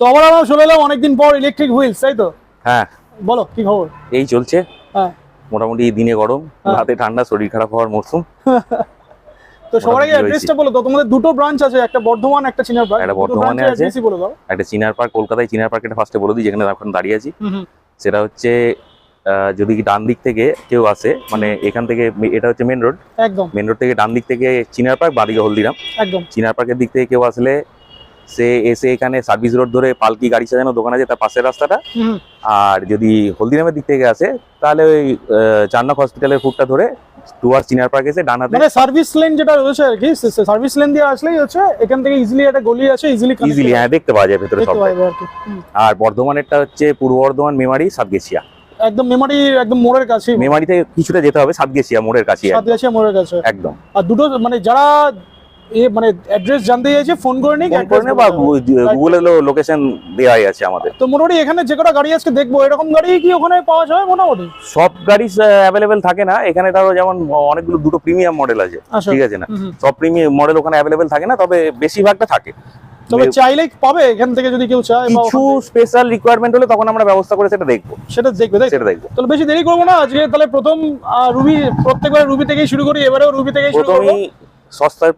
তো আবার আমরা চলে এলাম অনেকদিন পর ইলেকট্রিক হুইলস তাই তো? হ্যাঁ। বলো কি খবর? এই চলছে। হ্যাঁ। মোটামুটি দিনে গরম হ্যাঁ। রাতে ঠান্ডা শরীর খারাপ হওয়ার মরশুম তো সবার আগে অ্যাড্রেসটা বলো তো তোমাদের দুটো ব্রাঞ্চ আছে একটা বর্ধমান একটা চিনারপাড় একটা বর্ধমানে আছে। বলে দাও। একটা চিনার পার্ক কলকাতায় চিনার পার্ক ফার্স্টে বলে দিই যেখানে এখন দাঁড়িয়ে আছি। সেটা হচ্ছে যদি ডান দিক থেকে কেউ আসে মানে এখান থেকে এটা হচ্ছে মেন রোড একদম। মেন রোড থেকে ডান দিক থেকে চিনার পার্ক বাদিকে হলদিরাম। একদম। চিনার পার্কের দিক থেকে কেউ আসলে সে এসে এখানে সার্ভিস রোড ধরে পালকি গাড়ি সাজানো দোকান আছে তার পাশের রাস্তাটা। আর যদি হলদিরামের দিক থেকে আসে তাহলে ওই চান্নক হসপিটালের ফুটটা ধরে টুয়ার্স চিনার পার্ক এসে ডান হাতে মানে সার্ভিস লেন যেটা রয়েছে আর কি সার্ভিস লেন দিয়ে আসলেই হচ্ছে এখান থেকে ইজিলি একটা গলি আছে ইজিলি ইজিলি হ্যাঁ দেখতে পাওয়া যায় ভেতরে সব আর বর্ধমানেরটা হচ্ছে পূর্ব বর্ধমান মেমারি সাতগেছিয়া। একদম মেমারি একদম মোড়ের কাছে মেমারি থেকে কিছুটা যেতে হবে সাতগেছিয়া মোড়ের কাছে সাথে মোড়ের কাছে। একদম। আর দুটো মানে যারা এ মানে অ্যাড্রেস জানতে চাইছে ফোন করে নিক ফোন করে বা গুগলে লোকেশন দেওয়াই আছে আমাদের। তো মোটামুটি এখানে যে কটা গাড়ি আজকে দেখব এরকম গাড়ি কি ওখানে পাওয়া মোটামুটি? সব গাড়ি অ্যাভেলেবেল থাকে না। এখানে ধরো যেমন অনেকগুলো দুটো প্রিমিয়াম মডেল আছে আচ্ছা। ঠিক আছে না। সব প্রিমিয়াম মডেল ওখানে অ্যাভেলেবেল থাকে না তবে বেশিরভাগটা থাকে। তবে চাইলে পাবে এখান থেকে যদি কেউ চায় কিছু স্পেশাল রিকোয়ারমেন্ট হলে তখন আমরা ব্যবস্থা করে সেটা দেখব। সেটা দেখবে তাই সেটা দেখব। তাহলে বেশি দেরি করব না আজকে তাহলে প্রথম রুবি প্রত্যেকবার রুবি থেকেই শুরু করি এবারেও রুবি থেকেই শুরু করব।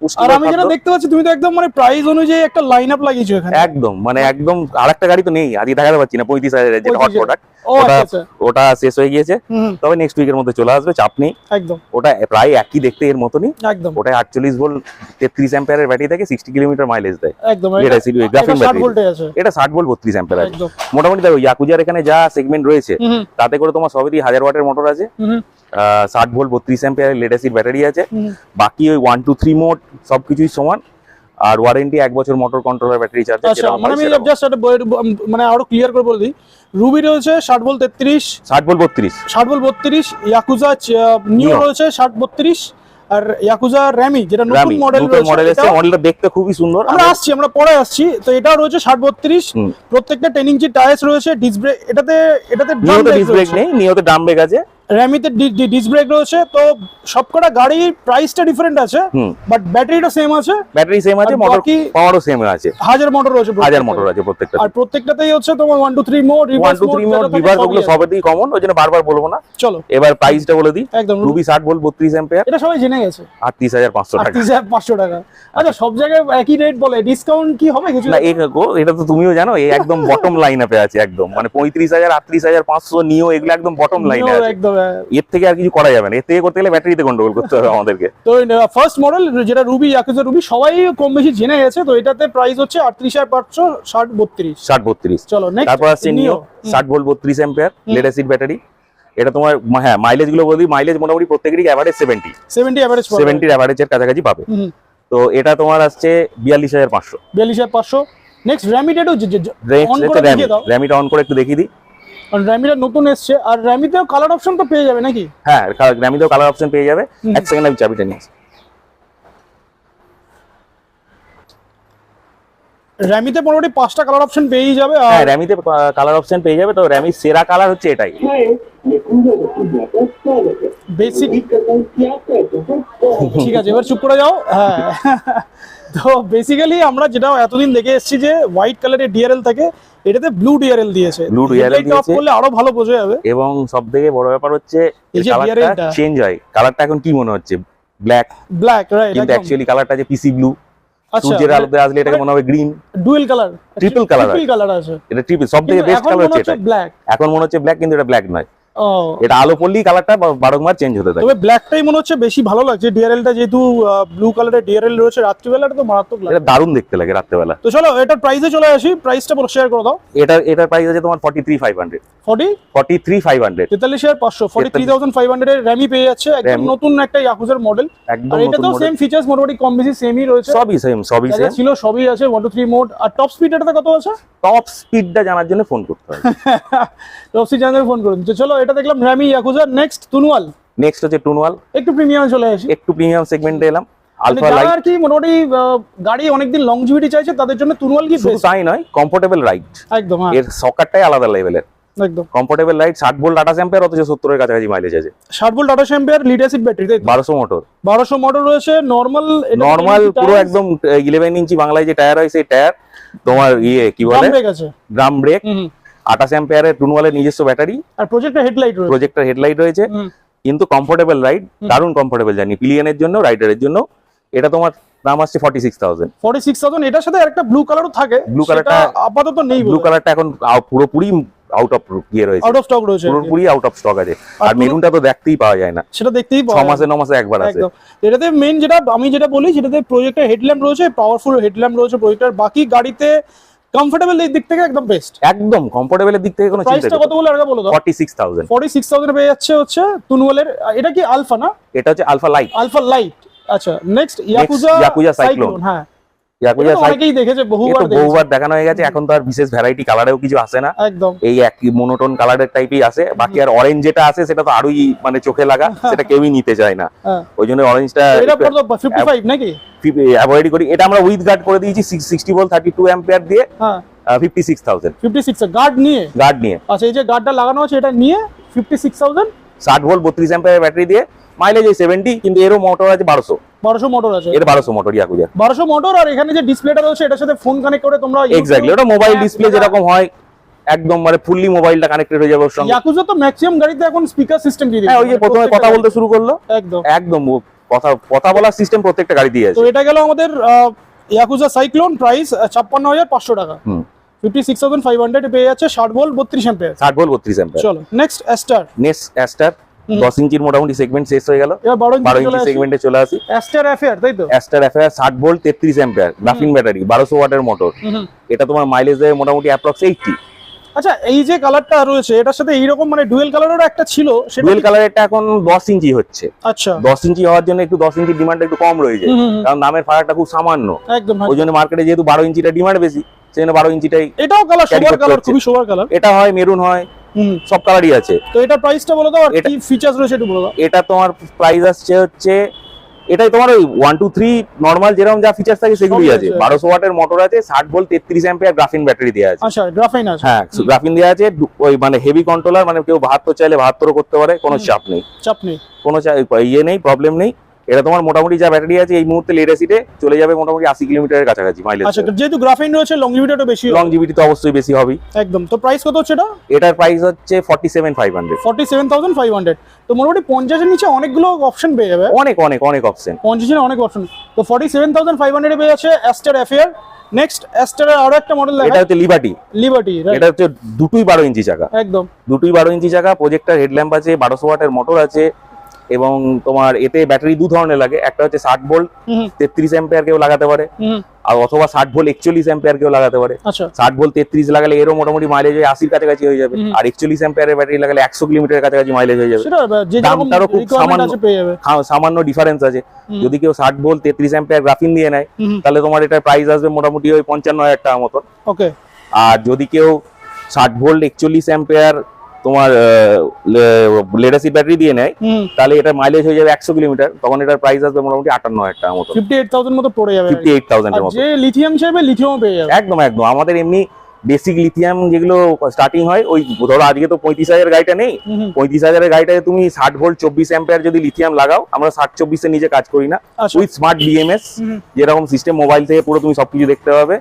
পুষ্টি আর আমি যেটা দেখতে পাচ্ছি তুমি তো একদম মানে প্রাইস অনুযায়ী একটা লাইন আপ লাগিয়েছো এখানে। একদম মানে একদম আরেকটা গাড়ি তো নেই আজকে দেখাতে পাচ্ছি না পঁয়ত্রিশ হাজারের যেটা হট প্রোডাক্ট ওটা- আচ্ছা আচ্ছা। ওটা শেষ হয়ে গিয়েছে। তবে নেক্সট উইকের মধ্যে চলে আসবে চাপ নেই। একদম। ওটা প্রায় একই দেখতে এর মতনই। একদম। ওটা আটচল্লিশ ভোল্ট তেত্রিশ অ্যাম্পিয়ারের ব্যাটারি থেকে সিক্সটি কিলোমিটার মাইলেজ দেয়। একদম এটা গ্রাফিন ষাট ব্যাটারি এটা ষাট ভোল্ট বত্রিশ অ্যাম্পিয়ার আছে একদম। মোটামুটি দেখো ইয়াকুজার এখানে যা সেগমেন্ট রয়েছে তাতে করে তোমার সবেরই হাজার ওয়াটের মোটর আছে। হুম হুম, ষাট ভোল্ট বত্রিশ অ্যাম্পিয়ারের লেটেস্ট ব্যাটারি আছে। বাকি ওই ওয়ান টু থ্রি মোড সবকিছুই সমান। আর ওয়ারেন্টি এক বছর মোটর কন্ট্রোলার ব্যাটারি চার্জ মানে আমি জাস্ট একটা মানে আরও ক্লিয়ার করে বলে। রুবি রয়েছে ষাট বল তেত্রিশ ষাট ভোল্ট বত্রিশ। ষাট বল বত্রিশ ইয়াকুজা নিউ। রয়েছে ষাট বত্রিশ আর ইয়াকুজা র্যামি যেটা নতুন মডেল মডেল এসেছে মডেলটা দেখতে খুবই সুন্দর। আমরা আসছি আমরা পরে আসছি। তো এটা রয়েছে ষাট বত্রিশ হুম। প্রত্যেকটা টেন ইঞ্চি টায়ার্স রয়েছে ডিস ব্রেক এটাতে এটাতে নিয়তে ডিস ব্রেক নেই নিয়তে ডাম ব্রেক আছে। র্যামিতে ডিস ব্রেক রয়েছে তো সবকটা গাড়ির প্রাইসটা ডিফারেন্ট আছে বাট ব্যাটারিটা সেম আছে ব্যাটারি সেম আছে মোটর পাওয়ারও সেম আছে। হাজার মোটর রয়েছে হাজার মোটর আছে প্রত্যেকটা আর প্রত্যেকটাতেই হচ্ছে তোমার one two three mode one two three mode reverse ওগুলো সবেতেই কমন ওই জন্য বারবার বলব না। চলো। এবার প্রাইসটা বলে দিই। একদম। রুবি ষাট ভোল্ট বত্রিশ অ্যাম্পিয়ার এটা সবাই জেনে গেছে। আটত্রিশ হাজার পাঁচশো টাকা। আটত্রিশ হাজার পাঁচশো টাকা। আচ্ছা সব জায়গায় একই রেট বলে ডিসকাউন্ট কি হবে কিছু? না এটা তো তুমিও জানো এই একদম বটম লাইন আপে আছে একদম। মানে পঁয়ত্রিশ হাজার আটত্রিশ হাজার পাঁচশো নিও এগুলো একদম বটম লাইনে আছে। একদম। এর থেকে আর কিছু করা যাবে না। এর থেকে করতে গেলে ব্যাটারিতে গন্ডগোল করতে হবে আমাদেরকে। তো ফার্স্ট মডেল যেটা রুবি ইয়াকুজা রুবি সবাই কম বেশি জেনে গেছে তো এটাতে প্রাইস হচ্ছে আটত্রিশ হাজার পাঁচশো ষাট বত্রিশ। ষাট বত্রিশ। চলো তারপর আসছে নিও ষাট ভোল্ট বত্রিশ অ্যাম্পিয়ার লেড অ্যাসিড ব্যাটারি এটা তোমার হ্যাঁ মাইলেজগুলো বলি মাইলেজ মোটামুটি প্রত্যেকেরই অ্যাভারেজ সেভেন্টি সেভেন্টি অ্যাভারেজ সেভেন্টির অ্যাভারেজের কাছাকাছি পাবে। তো এটা তোমার আসছে বিয়াল্লিশ হাজার পাঁচশো। বিয়াল্লিশ হাজার পাঁচশো। নেক্সট র্যামিটেডও অন করে র্যামি দেখিয়ে দাও। র্যামিটা অন করে একটু দেখিয়ে দিই। কারণ র্যামিটা নতুন এসছে আর র্যামিতেও কালার অপশন তো পেয়ে যাবে নাকি? হ্যাঁ র্যামিতেও কালার অপশন পেয়ে যাবে। এক সেকেন্ড আমি চাবিটা নিয়ে আসি। র্যামিতে মোটামুটি পাঁচটা কালার অপশন পেয়েই যাবে হ্যাঁ আর র্যামিতে কালার অপশন পেয়ে যাবে তো র্যামির সেরা কালার হচ্ছে এটাই। বেসিক ঠিক আছে এবার চুপ করে যাও। হ্যাঁ। তো বেসিক্যালি আমরা যেটা এতদিন দেখে এসেছি যে হোয়াইট কালারের ডিআরএল থাকে এটাতে ব্লু ডিআরএল দিয়েছে। ব্লু ডিআরএল দিয়েছে। করলে আরও ভালো বোঝা যাবে। এবং সবথেকে বড় ব্যাপার হচ্ছে এই যে কালারটা। চেঞ্জ হয়। কালারটা এখন কি মনে হচ্ছে? ব্ল্যাক ব্ল্যাক রাইট কিন্তু অ্যাকচুয়ালি কালারটা যে পিসি ব্লু আচ্ছা সূর্যের আলোতে আসলে এটাকে মনে হবে green dual colour triple colour triple colour আছে। এটা ট্রিপল সবথেকে বেস্ট কালার মনে হচ্ছে এটা। ব্ল্যাক এখন মনে হচ্ছে ব্ল্যাক কিন্তু এটা ব্ল্যাক নয়। এটা আলো পড়লেই কালারটা বারংবার চেঞ্জ হতে থাকে। তবে ব্ল্যাকটাই মনে হচ্ছে বেশি ভালো লাগছে। ডিআরএলটা যেহেতু ব্লু কালারের ডিআরএল রয়েছে রাত্রিবেলাটা তো মারাত্মক লাগে। এটা দারুণ দেখতে লাগে রাত্রেবেলা। তো চলো এটার প্রাইসে চলে আসি। প্রাইসটা বলো শেয়ার করে দাও। এটা এটার প্রাইস আছে তোমার forty three five hundred forty forty three five hundred তেতাল্লিশ হাজার পাঁচশো। Forty three thousand five hundred rummy পেয়ে যাচ্ছে একদম নতুন একটা ইয়াকুজার মডেল একদম এটাতেও model। সেম ফিচার্স মোটামুটি কম বেশি সেমই রয়েছে। সবই সেম সবই সেম ছিল সবই আছে ওয়ান টু থ্রি মোড আর টপ স্পিড এটা কত আছে? টপ স্পিডটা জানার জন্য ফোন করতে হবে। টপ স্পিড জানাতে ফোন করুন। তো চলো এটা দেখলাম র্যামি ইয়াকুজার নেক্সট তুনুয়াল নেক্সট হচ্ছে টুনওয়াল একটু প্রিমিয়ামে চলে আসি। একটু প্রিমিয়াম সেগমেন্টে এলাম। মানে আলফা লাইট আর কি মোটামুটি গাড়ি অনেকদিন লংজিভিটি চাইছে তাদের জন্য তুনুয়াল কি শুধু তাই নয় কমফোর্টেবল রাইড একদম হ্যাঁ। এর সকারটাই আলাদা লেভেলের একদম। কমফোর্টেবল রাইড ষাট ভোল্ট আঠাশ অ্যাম্পিয়ার অথচ সত্তরের কাছাকাছি মাইলেজ আছে। ষাট ভোল্ট আঠাশ অ্যাম্পিয়ার লিড অ্যাসিড ব্যাটারি তাই বারোশো মোটর বারোশো মোটর রয়েছে নর্মাল নর্মাল পুরো একদম ইলেভেন ইঞ্চি বাংলায় যে টায়ার হয় সেই টায়ার তোমার ইয়ে কি বলে? ব্রেক আছে। ড্রাম ব্রেক আঠাশ অ্যাম্পিয়ারের টুনওয়ালের নিজস্ব ব্যাটারি আর প্রজেক্টর হেডলাইট রয়েছে। প্রজেক্টর হেডলাইট রয়েছে। কিন্তু কমফোর্টেবল রাইড। দারুণ কমফোর্টেবল জার্নি পিলিয়নের জন্য রাইডারের জন্য। এটা তোমার দাম আসছে এটার সাথে ব্লু কালারও থাকে। Colourটা- আপাতত নেই ব্লু। কালারটা এখন পুরোপুরি আউট অফ ইয়ে রয়েছে। আউট অফ স্টক রয়েছে। পুরোপুরি আউট অফ স্টক আছে। আর মেরুনটা তো দেখতেই পাওয়া যায় না। সেটা দেখতেই পাওয়া। মাসে মাসে একবার এটাতে যেটা আমি যেটা বলি সেটাতে প্রজেক্টর হেডল্যাম্প রয়েছে পাওয়ারফুল হেডল্যাম্প রয়েছে প্রজেক্টর বাকি গাড়িতে কমফোর্টেবল এই দিক থেকে একদম বেস্ট একদম কমফোর্টেবল দিক থেকে কোনো চিন্তা কত বলে আগে বলো দাও forty six thousand forty six thousand পেয়ে যাচ্ছে হচ্ছে তুনওয়ালের এটা কি আলফা না? এটা হচ্ছে আলফা লাইট আলফা লাইট আচ্ছা নেক্সট ইয়াকুজা ইয়াকুজা সাইক্লোন হ্যাঁ। ইয়াকুজা এটা অনেকেই দেখেছে বহুবার বহুবার দেখানো হয়ে গেছে এখন তো আর বিশেষ ভ্যারাইটি কালারেও কিছু আসে না। একদম। এই একই মোনোটোন কালারের টাইপই আছে বাকি আর অরেঞ্জ যেটা আছে সেটা তো আরোই মানে চোখে লাগা সেটা কেউই নিতে চায় না। হ্যাঁ। ওই জন্য অরেঞ্জটা এটা কত ফিফটি নাকি? অ্যাভয়েড করি। এটা আমরা উইথ গার্ড করে দিয়েছি ভোল্ট অ্যাম্পিয়ার দিয়ে হ্যাঁ। গার্ড নিয়ে? গার্ড নিয়ে। আচ্ছা এই যে গার্ডটা লাগানো আছে এটা নিয়ে ফিফটি সিক্স থাউজেন্ড ষাট ভোল্ট বত্রিশ অ্যাম্পিয়ার ব্যাটারি দিয়ে মাইলেজ এই সেভেন্টি কিন্তু এরও মোটর আছে বারোশো। বারোশো মোটর আছে। এর বারোশো মোটর ইয়াকুজা। বারোশো মোটর আর এখানে যে ডিসপ্লেটা রয়েছে এটার সাথে ফোন কানেক্ট করে তোমরা এক্স্যাক্টলি ওটা মোবাইল ডিসপ্লে যেরকম হয় একদম মানে ফুললি মোবাইলটা কানেক্টেড হয়ে যাবে ওর সঙ্গে। ইয়াকুজা তো ম্যাক্সিমাম গাড়িতে এখন স্পিকার সিস্টেম দিয়ে হ্যাঁ ওই যে প্রথমে কথা বলতে শুরু করল। গাড়ি- একদম একদম কথা কথা বলার সিস্টেম প্রত্যেকটা গাড়িতেই তো আছে। এটা গেল আমাদের ইয়াকুজা সাইক্লোন প্রাইস ছাপ্পান্ন হাজার পাঁচশো টাকা। হুম। Fifty six thousand five hundred পেয়ে যাচ্ছে ষাট ভোল্ট বত্রিশ অ্যাম্পিয়ার ষাট ভোল্ট বত্রিশ অ্যাম্পিয়ার চলো নেক্সট অ্যাস্টার নেক্সট অ্যাস্টার হুম। দশ ইঞ্চির মোটামুটি সেগমেন্ট শেষ হয়ে গেল। এবার বারো বারো ইঞ্চি ইঞ্চি চলে আসি সেগমেন্টে চলে আসি। অ্যাস্টার অ্যাফেয়ার তাই তো? অ্যাস্টার অ্যাফেয়ার ষাট ভোল্ট তেত্রিশ অ্যাম্পিয়ার গ্রাফিন ব্যাটারি বারোশো ওয়াটের মোটর। এটা তোমার মাইলেজ দেয় মোটামুটি অ্যাপ্রক্স এইটটি আচ্ছা এই যে কালারটা রয়েছে এটার সাথে এইরকম মানে ডুয়েল কালারেরও একটা ছিল সেটা ডুয়েল কালারেরটা এখন দশ ইঞ্চি হচ্ছে। আচ্ছা। দশ ইঞ্চি হওয়ার জন্য একটু দশ ইঞ্চির ডিমান্ড একটু কম রয়েছে। কারণ দামের ফারাকটা খুব সামান্য। ওই জন্য মার্কেটে যেহেতু বারো ইঞ্চিটা ডিমান্ড বেশি সেই বারো ইঞ্চিটাই এটাও কালার কালার খুবই কালার এটা হয় মেরুন হয় সব কালারই আছে। তো এটা প্রাইসটা বলে দাও আর কি ফিচার্স রয়েছে একটু বলে দাও। এটা তোমার প্রাইস আসছে হচ্ছে এটাই তোমার ওই ওয়ান টু থ্রি নর্মাল যেরকম যা ফিচার্স থাকে সেগুলোই আছে আছে। বারোশো ওয়াটের মোটর আছে ষাট ভোল্ট তেত্রিশ অ্যাম্পিয়ার গ্রাফিন ব্যাটারি দেওয়া আছে। আচ্ছা গ্রাফাইন আছে। হ্যাঁ গ্রাফিন দেওয়া আছে ওই মানে হেভি কন্ট্রোলার মানে কেউ বাহাত্তর চাইলে বাহাত্তরও করতে পারে কোনো চাপ নেই। চাপ নেই। কোনো ইয়ে নেই প্রবলেম নেই। এটা তোমার মোটামুটি যা ব্যাটারি আছে এই মুহূর্তে লেড অ্যাসিডে চলে যাবে মোটামুটি আশি কিলোমিটারের কাছাকাছি মাইলেজ আচ্ছা যেহেতু গ্রাফাইন রয়েছে লংজিভিটিটা বেশি হবে। লং জিবিটি তো অবশ্যই বেশি হবে একদম। তো প্রাইস কত হচ্ছে এটা? এটার প্রাইস হচ্ছে forty seven five hundred forty seven thousand five hundred তো মোটামুটি পঞ্চাশের নিচে অনেকগুলো অপশন পেয়ে যাবে। অনেক অনেক অনেক অপশন পঞ্চাশের অনেক অপশন তো ফর্টি সেভেন থাউজেন্ড ফাইভ হান্ড্রেডে পেয়ে যাচ্ছে অ্যাস্টার অ্যাফেয়ার নেক্সট অ্যাস্টারের আরও একটা মডেল দেখা এটা হচ্ছে লিবার্টি লিবার্টি এটা হচ্ছে দুটোই বারো ইঞ্চি চাকা। একদম। দুটোই বারো ইঞ্চি চাকা প্রজেক্টার হেডল্যাম্প আছে বারোশো ওয়াটের মোটর আছে এবং তোমার এতে ব্যাটারি দু ধরনের লাগে। একটা হচ্ছে ষাট ভোল্ট তেত্রিশ অ্যাম্পিয়ার কেউ লাগাতে পারে। আর অথবা ষাট ভোল্ট একচল্লিশ অ্যাম্পিয়ার কেউ লাগাতে পারে। আচ্ছা। ষাট ভোল্ট তেত্রিশ লাগালে এরও মোটামুটি মাইলেজ ওই আশির কাছাকাছি হয়ে যাবে। আর একচল্লিশ অ্যাম্পিয়ারের ব্যাটারি লাগালে একশো কিলোমিটার কাছাকাছি মাইলেজ হয়ে যাবে। দামটারও খুব সামান্য। খা- সামান্য ডিফারেন্স আছে। যদি কেউ ষাট ভোল্ট তেত্রিশ অ্যাম্পিয়ার গ্রাফিন দিয়ে নেয় তাহলে তোমার এটা প্রাইস আসবে মোটামুটি ওই পঞ্চান্ন হাজার টাকা মতন। আর যদি কেউ ষাট ভোল্ট একচল্লিশ অ্যাম্পিয়ার তোমার লেডাসি ব্যাটারি দিয়ে নেয় তাহলে এটা মাইলেজ হয়ে যাবে একশো কিলোমিটার। তখন এটার প্রাইস আসবে মোটামুটি আটান্ন হাজার মতো ফিফটি এইট থাউজেন্ড মতো পড়ে যাবে। ফিফটি এইট থাউজেন্ডের মতো। লিথিয়াম চাইবে লিথিয়ামও পেয়ে যাবে। একদম একদম। আমাদের এমনি বেসিক লিথিয়াম যেগুলো স্টার্টিং হয় ওই ধরো আজকে তো পঁয়ত্রিশ হাজারের গাড়িটা নেই। পঁয়ত্রিশ হাজারের গাড়িটাতে তুমি ষাট ভোল্ট চব্বিশ অ্যাম্পিয়ার যদি লিথিয়াম লাগাও আমরা ষাট চব্বিশের নিচে কাজ করি না। With smart BMS. যেরকম সিস্টেম মোবাইল থেকে পুরো তুমি সবকিছু দেখতে পাবে।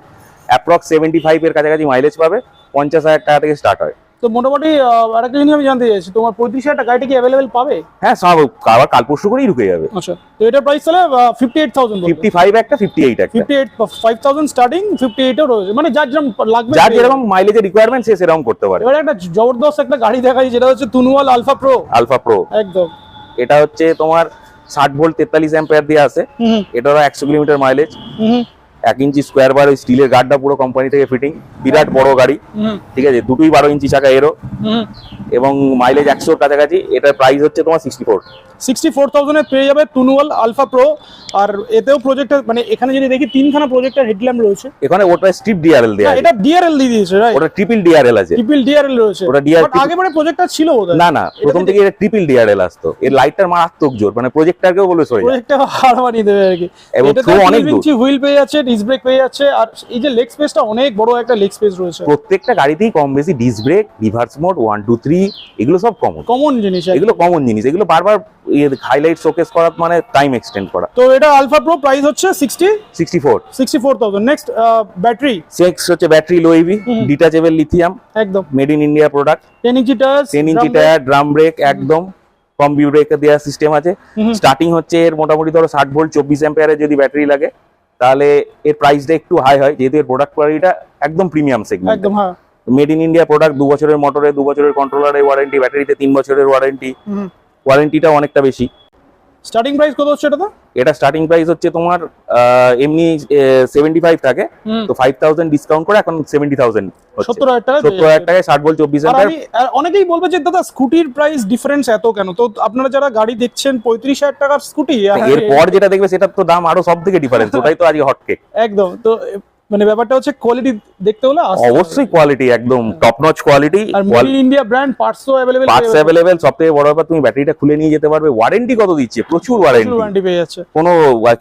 অ্যাপ্রক্স সেভেন্টি ফাইভ এর কাছাকাছি মাইলেজ পাবে। পঞ্চাশ হাজার টাকা থেকে স্টার্ট হয়। তো মোটামুটি আরেকটা জিনিস আমি জানতে চাইছি তোমার পঁয়ত্রিশ হাজার গাড়িটা কি অ্যাভেলেবেল পাবে? হ্যাঁ সব আবার কাল পরশু করেই ঢুকে যাবে। আচ্ছা তো এটার প্রাইস তাহলে fifty eight thousand fifty five একটা ফিফটি এইট একটা। Fifty eight five thousand starting fifty এইটও রয়েছে। মানে যার যেরকম লাগবে যার যেরকম মাইলেজের রিকোয়ারমেন্ট সে সেরকম করতে পারে। এবারে একটা জবরদস্ত একটা গাড়ি দেখাই যেটা হচ্ছে Tunwal Alpha Pro Alpha Pro একদম। এটা হচ্ছে তোমার ষাট ভোল্ট তেতাল্লিশ অ্যাম্পিয়ার দিয়ে হুম এটারও একশো কিলোমিটার মাইলেজ হুম। এক ইঞ্চি স্কোয়ার বার ওই স্টিলের গার্ডটা পুরো কোম্পানি থেকে ফিটিং বিরাট বড় গাড়ি ঠিক আছে? দুটোই বারো ইঞ্চি চাকা এরো এবং মাইলেজ একশোর কাছাকাছি এটার প্রাইস হচ্ছে তোমার সিক্সটি ফোর সিক্সটি ফোর থাউজেন্ডে পেয়ে যাবে তুনুয়াল আলফা প্রো আর এতেও প্রজেক্টের মানে এখানে যদি দেখি তিনখানা প্রজেক্টের হেডল্যাম্প রয়েছে। এখানে ওটা স্ট্রিপ ডিআরএল আছে। এটা ডিআরএল দিয়ে দিয়েছে রাইট ওটা ট্রিপল ডিআরএল আছে। ট্রিপল ডিআরএল রয়েছে। ওটা But আগে মানে প্রজেক্টর ছিল বোধহয়। না না প্রথম থেকে এটা ট্রিপল ডিআরএল আসতো। এর লাইটটার মারাত্মক জোর মানে প্রজেক্টারকেও বলে সরে যায় প্রজেক্টটা হার বানিয়ে দেবে আর কি। এবং অনেক 12 দূর। ইঞ্চি হুইল পেয়ে যাচ্ছে ডিস ব্রেক পেয়ে যাচ্ছে। আর এই যে লেগ স্পেসটা অনেক বড় একটা লেগ স্পেস রয়েছে। প্রত্যেকটা গাড়িতেই কম বেশি disc brake reverse mode one two three এগুলো সব কমন কমন জিনিস এগুলো কমন জিনিস। এগুলো বারবার হাইলাইট শোকেস করা মানে টাইম এক্সটেন্ড করা। তো এটা আলফা প্রো প্রাইস হচ্ছে sixty sixty four sixty four thousand next battery six হচ্ছে battery low EV. Detachable lithium একদম। Made in India product ten inch touch ten inch tyre drum brake একদম। Combi brake দেওয়ার system আছে। Starting হচ্ছে এর মোটামুটি ধরো ষাট ভোল্ট চব্বিশ অ্যাম্পিয়ারের যদি ব্যাটারি লাগে। তাহলে এর প্রাইসটা একটু হাই হয় যেহেতু এর প্রোডাক্ট কোয়ালিটিটা একদম প্রিমিয়াম সেগমেন্ট একদম হ্যাঁ। মেড ইন ইন্ডিয়া প্রোডাক্ট দু বছরের মোটরে দু বছরের কন্ট্রোলারে ওয়ারেন্টি ব্যাটারিতে তিন বছরের ওয়ারেন্টি হুম। ওয়ারেন্টিটা অনেকটা বেশি। স্টার্টিং প্রাইস কত হচ্ছে এটাতে? এটা স্টার্টিং প্রাইস হচ্ছে তোমার এমনি সেভেন্টি ফাইভ থাকে। তো ফাইভ থাউজেন্ড ডিসকাউন্ট করে এখন সেভেন্টি থাউজেন্ড সত্তর হাজার টাকা সত্তর হাজার টাকায় ষাট ভোল্ট চব্বিশ আর অ্যাম্পিয়ার আর অনেকেই বলবে যে দাদা স্কুটির প্রাইস ডিফারেন্স এত কেন? তো আপনারা যারা গাড়ি দেখছেন পঁয়ত্রিশ হাজার টাকার স্কুটি এরপর যেটা দেখবে সেটার তো দাম আরও সব থেকে ডিফারেন্স ওটাই তো আজকে হটকেক একদম। তো মানে ব্যাপারটা হচ্ছে কোয়ালিটি দেখতে হলে অবশ্যই কোয়ালিটি একদম টপ নচ কোয়ালিটি আর মেড ইন ইন্ডিয়া ব্র্যান্ড পার্টসও অ্যাভেলেবেল পার্টস অ্যাভেলেবেল সব থেকে বড় ব্যাপার তুমি ব্যাটারিটা খুলে নিয়ে যেতে পারবে। ওয়ারেন্টি কত দিচ্ছে? প্রচুর ওয়ারেন্টি ওয়ারেন্টি পেয়ে যাচ্ছে। কোনো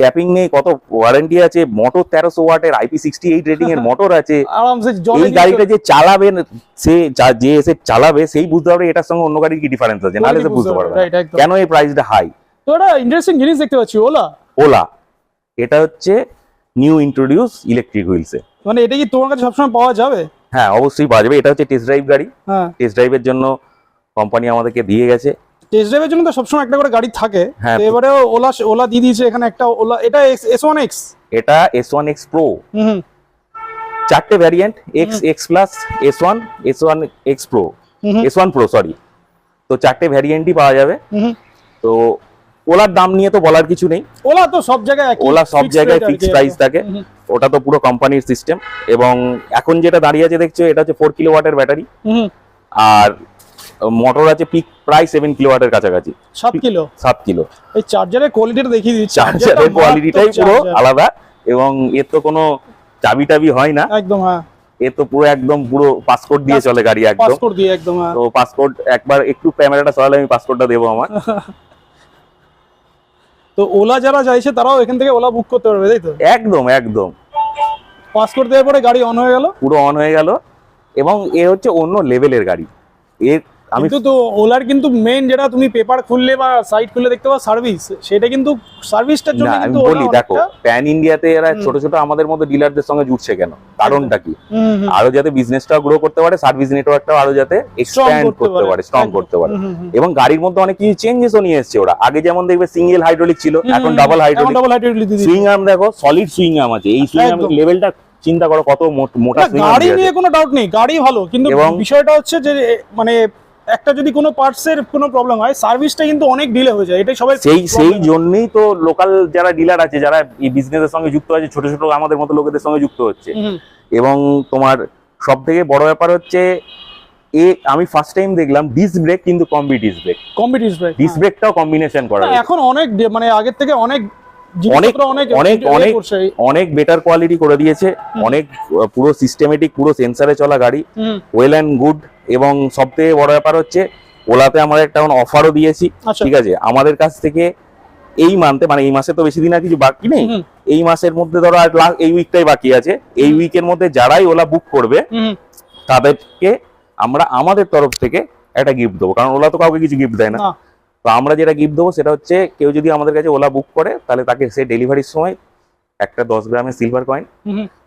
ক্যাপিং নেই কত ওয়ারেন্টি আছে? মোটর তেরোশো ওয়াটের আইপি সিক্সটি এইট রেটিং এর মোটর আছে। আরামসে জলে এই গাড়িটা যে চালাবেন সে যা- এসে চালাবে সেই বুঝতে পারবে এটার সঙ্গে অন্য গাড়ির কি ডিফারেন্স আছে। নাহলে সে বুঝতে পারবে কেন এই প্রাইসটা হাই তো এটা ইন্টারেস্টিং জিনিস দেখতে পাচ্ছি ওলা ওলা এটা হচ্ছে নিউ ইন্ট্রোডিউস ইলেকট্রিক হুইলসে। মানে এটা কি তোমার কাছে সবসময় পাওয়া যাবে? হ্যাঁ অবশ্যই পাওয়া যাবে। এটা হচ্ছে টেস্ট ড্রাইভ গাড়ি। হ্যাঁ। টেস্ট ড্রাইভের জন্য কোম্পানি আমাদেরকে দিয়ে গেছে। টেস্ট ড্রাইভের জন্য তো সবসময় একটা করে গাড়ি থাকে। হ্যাঁ। তো এবারে ওলা ওলা দিয়ে দিয়েছে এখানে একটা ওলা এটা এস ওয়ান এক্স? এটা এস ওয়ান এক্স প্রো হুম চারটে variant X X plus S one S one X pro S one pro sorry তো চারটে ভ্যারিয়েন্টই পাওয়া যাবে। হুম। তো ওলার দাম নিয়ে তো বলার কিছু নেই। ওলা তো সব জায়গায় ওলা সব জায়গায় ফিক্সড প্রাইস থাকে। ওটা তো পুরো কোম্পানির সিস্টেম এবং এখন যেটা দাঁড়িয়ে আছে দেখছ এটা হচ্ছে ফোর কিলো ওয়াটের ব্যাটারি আর মোটর আছে পিক প্রায় সেভেন কিলো ওয়াটের কাছাকাছি। সাত কিলো? সাত কিলো। এই চার্জারের কোয়ালিটিটা দেখিয়ে দিচ্ছি। চার্জারের কোয়ালিটিটাই পুরো আলাদা এবং এর তো কোনো চাবি টাবি হয় না। একদম হ্যাঁ। এ তো পুরো একদম পুরো পাসপোর্ট দিয়ে চলে গাড়ি একদম। পাসপোর্ট দিয়ে একদম হ্যাঁ। তো পাসপোর্ট একবার একটু ক্যামেরাটা সরালে আমি পাসপোর্টটা দেবো আমার। তো ওলা যারা চাইছে তারাও এখান থেকে ওলা বুক করতে পারবে তাই তো? একদম একদম। পাসপোর্ট দেওয়ার পরে গাড়ি অন হয়ে গেল? পুরো অন হয়ে গেল। এবং এ হচ্ছে অন্য লেভেলের গাড়ি। এর কিন্তু তো ওলার কিন্তু মেইন যেটা তুমি পেপার খুললে বা সাইট খুললে দেখতে পাও সার্ভিস সেটা কিন্তু সার্ভিসটার জন্য কিন্তু বলি দেখো প্যান ইন্ডিয়াতে এরা ছোট ছোট আমাদের মতো ডিলারদের সঙ্গে জুটছে কেন? কারণটা কি? আরও যাতে বিজনেসটাও গ্রো করতে পারে সার্ভিস নেটওয়ার্কটাও আরও যাতে এক্সপ্যান্ড করতে পারে, স্ট্রং করতে পারে। এবং গাড়ির মধ্যে অনেক কিছু চেঞ্জেসও নিয়ে এসেছে ওরা। আগে যেমন দেখবে সিঙ্গেল হাইড্রোলিক ছিল এখন ডাবল হাইড্রোলিক ডাবল হাইড্রোলিক দিয়ে সুইং আর্ম দেখো সলিড সুইং আর্ম আছে। এই সুইং আর্ম লেভেলটা চিন্তা করো কত মোট- গাড়ি নিয়ে কোনো ডাউট নেই গাড়ি ভালো কিন্তু এবং- বিষয়টা হচ্ছে যে মানে একটা যদি কোনো পার্টস এর কোনো প্রবলেম হয় সার্ভিসটা কিন্তু অনেক ডিলে হয়ে যায়। এটাই সবাই সেই সেই জন্যই তো লোকাল যারা ডিলার আছে যারা এই বিজনেসের সঙ্গে যুক্ত আছে ছোট ছোট আমাদের মতো লোকেদের সঙ্গে যুক্ত হচ্ছে। এবং তোমার সব থেকে বড় ব্যাপার হচ্ছে এ আমি ফার্স্ট টাইম দেখলাম ডিস ব্রেক কিন্তু combi disc brake competitive brake disc ব্রেকটাও combination করা এখন অনেক মানে আগের থেকে অনেক অনেক অনেক- অনেক- অনেক বেটার কোয়ালিটি করে দিয়েছে। অনেক পুরো সিস্টেমেটিক পুরো সেন্সারে চলা গাড়ি। ওয়েল অ্যান্ড গুড এবং সব থেকে বড় ব্যাপার হচ্ছে ওলাতে আমরা একটা অফারও দিয়েছি আচ্ছা। ঠিক আছে? আমাদের কাছ থেকে এই মান্থে মানে এই মাসে তো বেশি দিন আর কিছু বাকি নেই এই মাসের মধ্যে ধরো আর এই উইকটাই বাকি আছে এই উইকের মধ্যে যারাই ওলা বুক করবে তাদেরকে আমরা আমাদের তরফ থেকে একটা গিফট দেবো কারণ ওলা তো কাউকে কিছু গিফট দেয় না। তো আমরা যেটা গিফট দেবো সেটা হচ্ছে কেউ যদি আমাদের কাছে ওলা বুক করে তাহলে তাকে সে ডেলিভারির সময় একটা দশ গ্রামের সিলভার কয়েন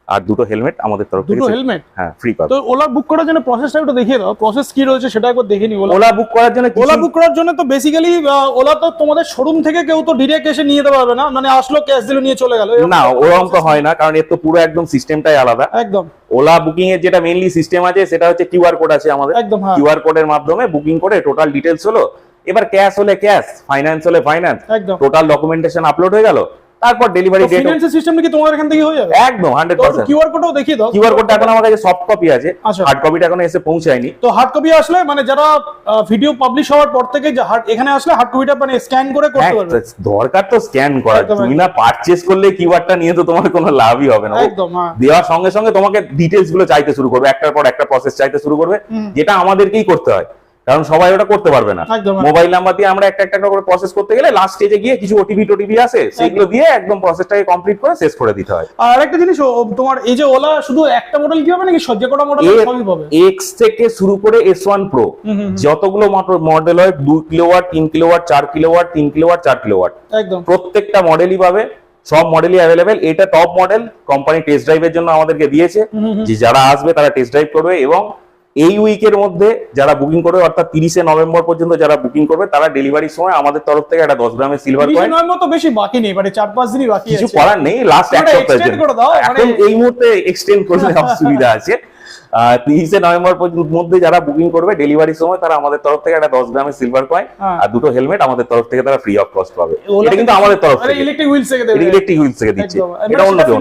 আর দুটো হেলমেট আমাদের তরফ থেকে দুটো হেলমেট? হ্যাঁ ফ্রি পাবে। তো ওলা বুক করার জন্য প্রসেসটা একটু দেখিয়ে দাও। প্রসেস কি রয়েছে সেটা একবার দেখে নি ওলা। বুক করার জন্য ওলা বুক করার জন্য তো বেসিক্যালি ওলা তো তোমাদের শোরুম থেকে কেউ তো ডিরেক্ট এসে নিয়ে যেতে পারবে না। মানে আসলো ক্যাশ দিলে নিয়ে চলে গেল। না ওরকম তো হয় না কারণ এর তো পুরো একদম সিস্টেমটাই আলাদা। একদম। ওলা বুকিং এর যেটা মেইনলি সিস্টেম আছে সেটা হচ্ছে কিউআর কোড আছে আমাদের। একদম হ্যাঁ। কিউআর কোডের মাধ্যমে বুকিং করে টোটাল ডিটেলস হলো। এবার ক্যাশ হলে ক্যাশ ফাইন্যান্স হলে ফাইন্যান্স একদম। টোটাল ডকুমেন্টেশন আপলোড হয়ে গেল। তারপর ডেলিভারি ডেট ফিনান্সিয়াল সিস্টেমটা কি তোমাদের এখান থেকে হয়ে যাবে? একদম হান্ড্রেড তো পার্সেন্ট কিউআর কোডও দেখিয়ে দাও। কিউআর কোডটা এখন আমার কাছে সফট কপি আছে। আচ্ছা। হার্ড কপিটা এখনও এসে পৌঁছায়নি। তো হার্ড কপি আসলে মানে যারা ভিডিও পাবলিশ হওয়ার পর থেকে যে এখানে আসলে হার্ড কপিটা মানে স্ক্যান করে করতে হ্যাঁ, পারবে। দরকার তো স্ক্যান করা। তুমি না পারচেস করলে কিউআরটা নিয়ে তো তোমার কোনো লাভই হবে না। একদম হ্যাঁ। দেওয়ার সঙ্গে সঙ্গে তোমাকে ডিটেলসগুলো চাইতে শুরু করবে। একটার পর একটা প্রসেস চাইতে শুরু করবে। যেটা আমাদেরকেই করতে হয়। কারণ সবাই ওটা করতে পারবে না। মোবাইল নাম্বার দিয়ে আমরা একটা একটা করে প্রসেস করতে গেলে লাস্ট স্টেজে গিয়ে কিছু ওটিপি টোটিপি আসে সেগুলো দিয়ে একদম প্রসেসটাকে কমপ্লিট করে শেষ করে দিতে হয়। আর একটা জিনিস তোমার এই যে ওলা শুধু একটা মডেল কি হবে নাকি সজ্জা করা মডেল সবই পাবে? এক্স থেকে শুরু করে এস ওয়ান প্রো। যতগুলো মডেল হয় দুই কিলোওয়াট তিন কিলোওয়াট চার কিলোওয়াট তিন কিলোওয়াট চার কিলোওয়াট একদম। প্রত্যেকটা মডেলই পাবে সব মডেলই অ্যাভেলেবেল এটা টপ মডেল কোম্পানি টেস্ট ড্রাইভের জন্য আমাদেরকে দিয়েছে। যে যারা আসবে তারা টেস্ট ড্রাইভ করবে এবং এই উইকের মধ্যে যারা বুকিং করবে অর্থাৎ তিরিশে নভেম্বর পর্যন্ত যারা বুকিং করবে তারা ডেলিভারির সময় আমাদের তরফ থেকে একটা দশ গ্রামের সিলভার কয়েন বেশি বাকি নেই মানে চার পাঁচ দিনই বাকি কিছু করার নেই লাস্ট এক সপ্তাহের জন্য। এখন মানে- এই মুহূর্তে এক্সটেন্ড করলে অসুবিধা আছে। তিরিশে নভেম্বর পর্যন্ত মধ্যে যারা বুকিং করবে ডেলিভারির সময় তারা আমাদের তরফ থেকে একটা দশ গ্রামের সিলভার কয়েন হ্যাঁ। আর দুটো হেলমেট আমাদের তরফ থেকে তারা ফ্রি অফ কস্ট পাবে। এটা কিন্তু আমাদের তরফ থেকে। ইলেকট্রিক হুইলস থেকে ইলেকট্রিক হুইলস থেকে দিচ্ছে। এটা অন্য কেউ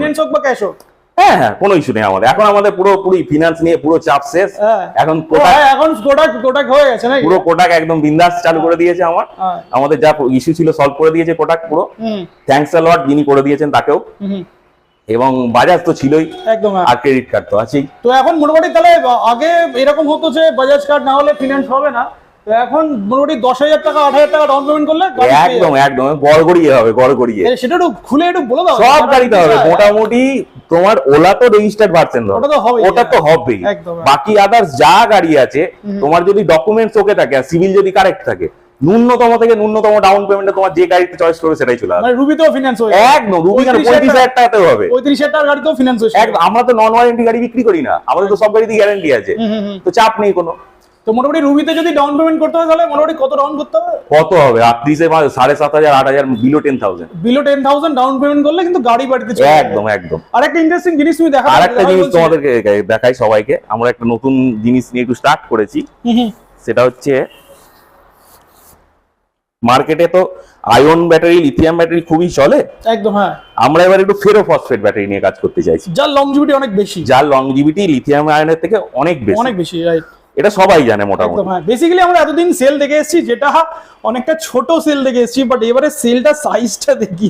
না। হ্যাঁ হ্যাঁ কোনো ইস্যু নেই আমাদের। এখন আমাদের পুরো পুরো ফিনান্স নিয়ে পুরো চাপ শেষ। হ্যাঁ। এখন কোটাক হ্যাঁ, এখন কোটাক কোটাক হয়ে গেছে নাকি? পুরো কোটাক একদম বিন্দাস চালু করে দিয়েছে আমার। হ্যাঁ। আমাদের যা ইস্যু ছিল সলভ করে দিয়েছে কোটাক পুরো। হুম। থ্যাংকস লট যিনি করে দিয়েছেন তাকেও। এবং বাজাজ তো ছিলই। একদম। আর ক্রেডিট কার্ড তো আছেই। তো এখন মোটামুটি তাহলে আগে এরকম হতো যে বাজাজ কার্ড না হলে ফিনান্স হবে না। এখন মোটামুটি দশ হাজার টাকা আট হাজার টাকা ডাউন পেমেন্ট করলে একদম একদম গড় গড়িয়ে হবে গড় গড়িয়ে সেটা একটু খুলে একটু বলে দাও। সব গাড়িতে হবে মোটামুটি তোমার ওলা তো রেজিস্টার্ড ওটা তো ওটা তো হবেই। বাকি আদার্স যা গাড়ি আছে তোমার যদি ডকুমেন্টস ওকে থাকে আর সিভিল যদি কারেক্ট থাকে ন্যূনতম থেকে ন্যূনতম ডাউন পেমেন্টে তোমার যে গাড়িতে চয়েস করবে সেটাই চলে আসবে। মানে রুবিতেও ফিনান্স হয়ে একদম রুবি কেন? পঁয়ত্রিশ হাজার টাকাতেও হবে। পঁয়ত্রিশ হাজার টাকার গাড়িতেও ফিনান্স হয়েছে একদম আমরা তো নন ওয়ারেন্টি গাড়ি বিক্রি করি না। আমাদের তো সব গাড়িতে গ্যারান্টি আছে। তো চাপ নেই কোনো। তো মোটামুটি রুবিতে যদি ডাউন পেমেন্ট করতে হয় তাহলে মোটামুটি কত ডাউন করতে হবে? কত হবে? সাড়ে সাত হাজার আট হাজার below ten thousand below ten thousand down payment করলে কিন্তু গাড়ি বাড়িতে চলে একদম একদম। আর একটা ইন্টারেস্টিং জিনিস তুমি দেখা আর একটা জিনিস তোমাদেরকে দেখাই সবাইকে। আমরা একটা নতুন জিনিস নিয়ে একটু স্টার্ট করেছি। সেটা হচ্ছে মার্কেটে তো আয়ন ব্যাটারি লিথিয়াম ব্যাটারি খুবই চলে। একদম হ্যাঁ। আমরা এবার একটু ফেরো ফসফেট ব্যাটারি নিয়ে কাজ করতে চাইছি। যার লংজিভিটি অনেক বেশি। যার লংজিভিটি লিথিয়াম আয়নের থেকে অনেক বেশি। অনেক বেশি রাইট এটা সবাই জানে মোটামুটি। বেসিক্যালি আমরা এতদিন সেল দেখে এসেছি যেটা অনেকটা ছোট সেল দেখে এসেছি বাট এবারে সেলটা সাইজটা দেখি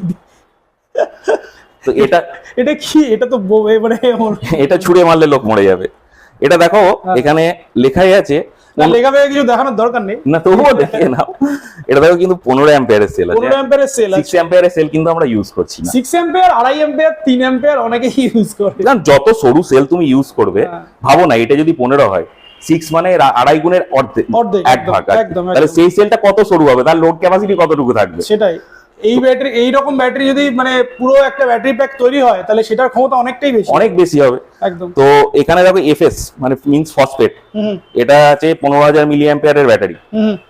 তো এটা এটা কি? এটা তো এবারে এটা ছুঁড়ে মারলে লোক মরে যাবে। এটা দেখো হ্যাঁ। এখানে লেখাই আছে কিছু দেখানোর দরকার নেই। না তবুও দেখিয়ে নাও। এটা দেখো কিন্তু পনেরো অ্যাম্পিয়ারের সেল আছে। অ্যাম্পিয়ারের সেল আছে। সিক্স অ্যাম্পিয়ারের সেল কিন্তু আমরা ইউজ করছি না। সিক্স অ্যাম্পিয়ার আড়াই অ্যাম্পিয়ার তিন অ্যাম্পিয়ার অনেকেই ইউজ করে। যত সরু সেল তুমি ইউজ করবে হ্যাঁ। ভাবো না এটা যদি পনেরো হয় সিক্স মানে আড়াই গুণের অর্ধেক এক ভাগ তাহলে সেই সেলটা কত সরু হবে? তার লোড ক্যাপাসিটি কতটুকু থাকবে? সেটাই। এই ব্যাটারি এই রকম ব্যাটারি যদি মানে পুরো একটা ব্যাটারি প্যাক তৈরি হয় তাহলে সেটার ক্ষমতা অনেকটাই বেশি। অনেক বেশি হবে। একদম। তো এখানে দেখো এফএস মানে মিনস ফসফেট এটা আছে পনেরো হাজার মিলি অ্যাম্পিয়ারের ব্যাটারি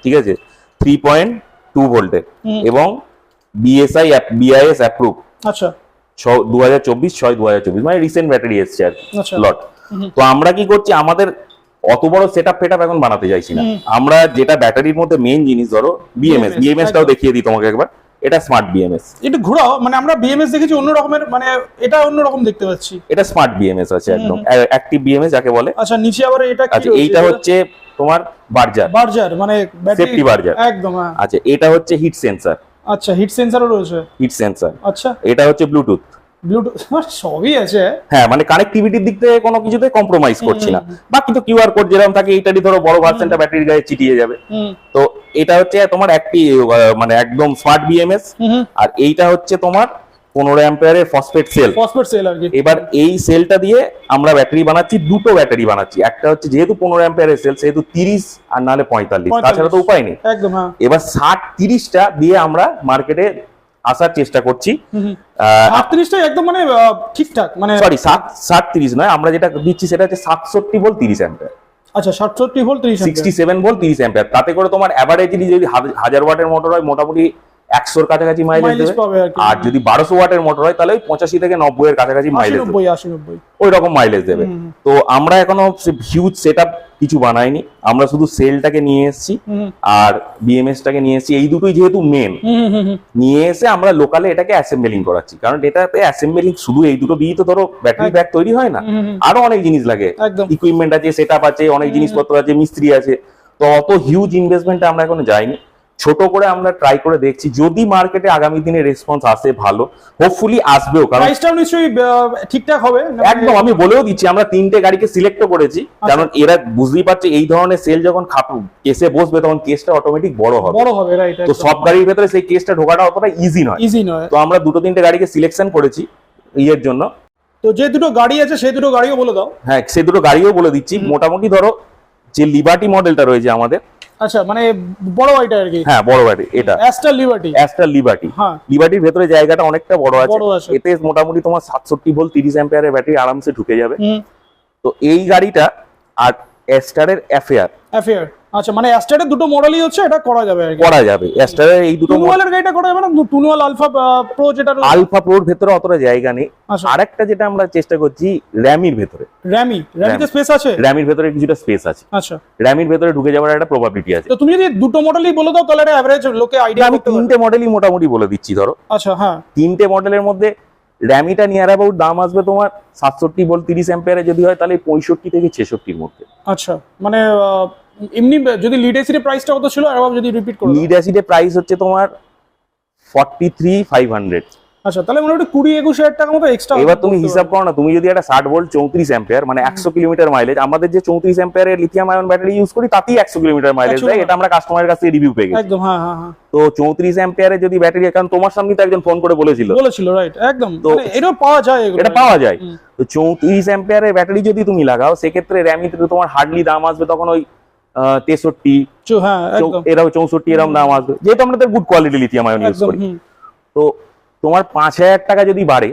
ঠিক আছে? থ্রি পয়েন্ট টু ভোল্টের এবং বিএসআই বিআইএস অ্যাপ্রুভ আচ্ছা। দু হাজার চব্বিশ ছয় দু হাজার চব্বিশ। মানে রিসেন্ট ব্যাটারি এসছে আর আচ্ছা। লট তো আমরা কি করছি? আমাদের অত বড় সেট আপ ফেট এখন বানাতে চাইছি না। আমরা যেটা ব্যাটারির মধ্যে মেন জিনিস ধরো বিএমএস BMS, বিএমএসটাও একদম। দেখিয়ে দিই তোমাকে একবার। এটা স্মার্ট বিএমএস একটু ঘোরাও মানে আমরা বিএমএস দেখেছি অন্য রকমের মানে এটা অন্য রকম দেখতে পাচ্ছি। এটা স্মার্ট বিএমএস আছে একদম। অ্যাক্টিভ বিএমএস যাকে বলে। আচ্ছা নিচে আবার এটা কি আচ্ছা এইটা হচ্ছে তোমার বার্জার। বার্জার মানে সেফটি বার্জার। একদম হ্যাঁ। আচ্ছা এটা হচ্ছে হিট সেন্সর আচ্ছা হিট সেন্সরও রয়েছে। হিট সেন্সর আচ্ছা। এটা হচ্ছে ব্লুটুথ ব্লুটুথ সবই আছে। হ্যাঁ মানে কানেক্টিভিটির দিক থেকে কোনো কিছুতে কম্প্রোমাইজ করছি না। বাকি তো কিউআর কোড যেরকম থাকে ধরো বড় ভার্সনটা ব্যাটারির গায়ে চিটিয়ে যাবে। তো এটা হচ্ছে তোমার একটি মানে একদম স্মার্ট বিএমএস আর এইটা হচ্ছে তোমার পনেরো অ্যাম্পিয়ারের ফসফেট সেল ফসফেট সেল আর কি। এবার এই সেলটা দিয়ে আমরা ব্যাটারি বানাচ্ছি দুটো ব্যাটারি বানাচ্ছি। একটা হচ্ছে যেহেতু পনেরো অ্যাম্পিয়ারের সেল সেহেতু তিরিশ আর নাহলে পঁয়তাল্লিশ। তাছাড়া তো উপায় নেই। একদম হ্যাঁ। এবার ষাট তিরিশটা দিয়ে আমরা মার্কেটে আসার চেষ্টা করছি। আটত্রিশটাই একদম মানে ঠিকঠাক মানে সরি সাত নয় আমরা যেটা দিচ্ছি সেটা হচ্ছে সাতষট্টি ভোল্ট তিরিশ অ্যাম্পিয়ার। আচ্ছা সাতষট্টি ভোল্ট ত্রিশ সিক্সটি সেভেন ভোল্ট তিরিশ অ্যাম্পিয়ার। তাতে করে তোমার অ্যাভারেজলি যদি হাজার ওয়াটের মোটর হয় মোটামুটি একশোর কাছাকাছি মাইলেজ দেবে। আর যদি বারোশো ওয়াটের মোটর হয় তাহলে পঁচাশি থেকে নব্বই এর কাছাকাছি মাইলেজ দেবে। আশি নব্বই। ওই রকম মাইলেজ দেবে তো আমরা এখনও হিউজ সেট কিছু বানাইনি। আমরা শুধু সেলটাকে নিয়ে এসেছি আর বিএমএস টাকে নিয়ে এসেছি। এই দুটোই যেহেতু মেন নিয়ে এসে আমরা লোকালে এটাকে অ্যাসেম্বলিং করাচ্ছি। কারণ এটাতে অ্যাসেম্বলিং শুধু এই দুটো দিয়েই তো ধরো ব্যাটারি ব্যাগ তৈরি হয় না। আরও অনেক জিনিস লাগে। ইকুইপমেন্ট আছে সেট আছে অনেক জিনিসপত্র আছে মিস্ত্রি আছে। তো অত হিউজ ইনভেস্টমেন্টে আমরা এখন যাইনি। ছোট করে আমরা ট্রাই করে দেখছি। যদি মার্কেটে আগামী দিনে রেসপন্স আসে ভালো হোপফুলি আসবেও কারণ প্রাইসটাও নিশ্চয়ই ঠিকঠাক হবে। একদম আমি বলেও দিচ্ছি আমরা তিনটে গাড়িকে সিলেক্ট করেছি আচ্ছা। কারণ এরা বুঝতেই পারছে এই ধরনের সেল যখন খাপ কেসে বসবে তখন কেসটা অটোমেটিক বড় হবে। বড় হবে রাইট তো সব গাড়ির ভেতরে সেই কেসটা ঢোকাটা অতটা ইজি নয়। ইজি নয়। তো আমরা দুটো তিনটে গাড়িকে সিলেকশন করেছি ইয়ের জন্য। তো যে দুটো গাড়ি আছে সেই দুটো গাড়িও বলে দাও। হ্যাঁ সে দুটো গাড়িও বলে দিচ্ছি। মোটামুটি ধরো যে লিবার্টি মডেলটা রয়েছে আমাদের আচ্ছা মানে বড় বাড়িটা আর কি। হ্যাঁ বড় বাড়ি এটা। অ্যাস্টার লিবার্টি অ্যাস্টার লিবার্টি হ্যাঁ। লিবার্টির ভেতরে জায়গাটা অনেকটা বড় আছে। এতে মোটামুটি তোমার সাতষট্টি ভোল্ট তিরিশ অ্যাম্পিয়ারের ব্যাটারি আরামসে ঢুকে যাবে। তো এই গাড়িটা আর অ্যাস্টারের অ্যাফেয়ার অ্যাফেয়ার আচ্ছা মানে অ্যাস্টারের দুটো মডেলই হচ্ছে এটা করা যাবে করা যাবে। অ্যাস্টারের এই দুটো টুনুয়ালের গাড়িটা করা যাবে না? টুনুয়াল আলফা প্রো যেটা আলফা প্রোর ভেতরে অতটা জায়গা নেই। আচ্ছা। আরেকটা যেটা আমরা চেষ্টা করছি র্যামির ভেতরে। র্যামি র্যামিতে স্পেস আছে? র্যামির ভেতরে কিছুটা স্পেস আছে। আচ্ছা। র্যামির ভেতরে ঢুকে যাওয়ার একটা প্রবাবিলিটি আছে। তো তুমি যদি দুটো মডেলই বলে দাও তাহলে অ্যাভারেজ লোকে আইডিয়া আমি তিনটে মডেলই মোটামুটি বলে দিচ্ছি ধরো। আচ্ছা হ্যাঁ। তিনটে মডেলের মধ্যে র্যামিটা নিয়ার অ্যাবাউট দাম আসবে তোমার সাতষট্টি বল তিরিশ অ্যাম্পিয়ারে যদি হয় তাহলে পঁয়ষট্টি থেকে ছেষট্টির মধ্যে। আচ্ছা মানে এমনি যদি লিড এসির প্রাইসটা কত ছিল? আর যদি রিপিট করো লিড অ্যাসিডের প্রাইস হচ্ছে তোমার ফর্টি থ্রি ফাইভ হান্ড্রেড আচ্ছা তাহলে মোটামুটি কুড়ি একুশ হাজার টাকা মতো এক্সট্রা এবার তুমি হিসাব করো না তুমি যদি একটা ষাট ভোল্ট চৌত্রিশ অ্যাম্পিয়ার মানে একশো কিলোমিটার মাইলেজ আমাদের যে চৌত্রিশ অ্যাম্পিয়ারের লিথিয়াম আয়ন ব্যাটারি ইউজ করি তাতেই একশো কিলোমিটার মাইলেজ দেয় এটা আমরা কাস্টমারের কাছ থেকে রিভিউ পেয়ে গেছি। একদম হ্যাঁ হ্যাঁ হ্যাঁ। তো চৌত্রিশ অ্যাম্পিয়ারের যদি ব্যাটারি কারণ তোমার সামনে তো একজন ফোন করে বলেছিল। বলেছিল রাইট একদম। তো- মানে এটা পাওয়া যায় এটা পাওয়া যায়। তো চৌত্রিশ অ্যাম্পিয়ারের ব্যাটারি যদি তুমি লাগাও সেক্ষেত্রে র্যামিতে তো তোমার হার্ডলি দাম আসবে তখন ওই তেষট্টি হ্যাঁ এরকম চৌষট্টি এরকম দাম আসবে যেহেতু আমাদের good quality lithium ion use করি। তো তোমার পাঁচ হাজার টাকা যদি বাড়ে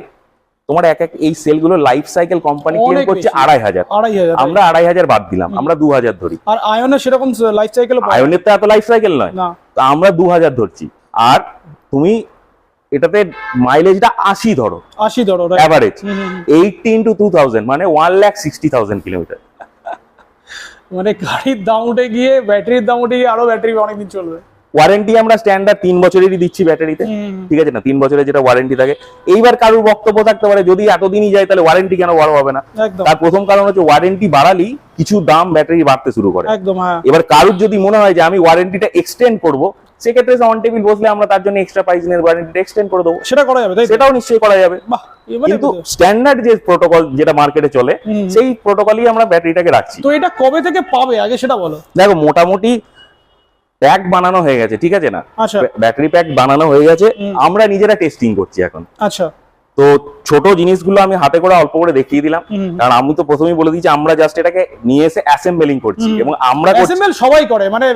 তোমার এক এক এই সেলগুলো লাইফ সাইকেল কোম্পানি ক্লেম করছে আড়াই হাজার। আমরা আড়াই হাজার বাদ দিলাম আমরা দু হাজার ধরি। আর আয়নের সেরকম লাইফ সাইকেল আয়নের তো এত লাইফ সাইকেল নয়। তো আমরা দু হাজার ধরছি। আর তুমি এটাতে মাইলেজটা আশি ধরো। আশি ধরো? অ্যাভারেজ হুম। ইন্টু টু থাউজেন্ড মানে one lakh sixty thousand kilometre মানে গাড়ির দাম উঠে গিয়ে ব্যাটারির দাম উঠে গিয়ে আরও ব্যাটারি অনেকদিন চলবে। ওয়ারেন্টি আমরা স্ট্যান্ডার্ড তিন বছরেরই দিচ্ছি ব্যাটারিতে। ঠিক আছে না? তিন বছরের যেটা ওয়ারেন্টি থাকে। এইবার কারোর বক্তব্য থাকতে পারে যদি এতদিনই যায় তাহলে ওয়ারেন্টি কেন বড় হবে না? তার প্রথম কারণ হচ্ছে ওয়ারেন্টি বাড়ালেই কিছু দাম ব্যাটারি বাড়তে শুরু করে। একদম হ্যাঁ। এবার কারোর যদি মনে হয় যে আমি ওয়ারেন্টিটা এক্সটেন্ড করব সেক্ষেত্রে অন টেবিল বসলে আমরা তার জন্য এক্সট্রা প্রাইস নিয়ে ওয়ারেন্টিটা এক্সটেন্ড করে দেবো। সেটা করা যাবে সেটাও নিশ্চয়ই করা যাবে। বাহ কিন্তু স্ট্যান্ডার্ড যে প্রোটোকল যেটা মার্কেটে চলে সেই প্রোটোকলই আমরা ব্যাটারিটাকে রাখছি। তো এটা কবে থেকে পাবে? আগে সেটা বলো। দেখো মোটামুটি প্যাক বানানো হয়ে গেছে ঠিক আছে না? আচ্ছা। ব্যাটারি প্যাক বানানো হয়ে গেছে আমরা নিজেরা টেস্টিং করছি এখন। আচ্ছা। তো ছোট জিনিসগুলো আমি হাতে করে অল্প করে দেখিয়ে দিলাম কারণ আমি তো প্রথমেই বলে দিয়েছি আমরা জাস্ট এটাকে নিয়ে এসে অ্যাসেম্বলিং করছি এবং আমরা অ্যাসেম্বল সবাই করে মানে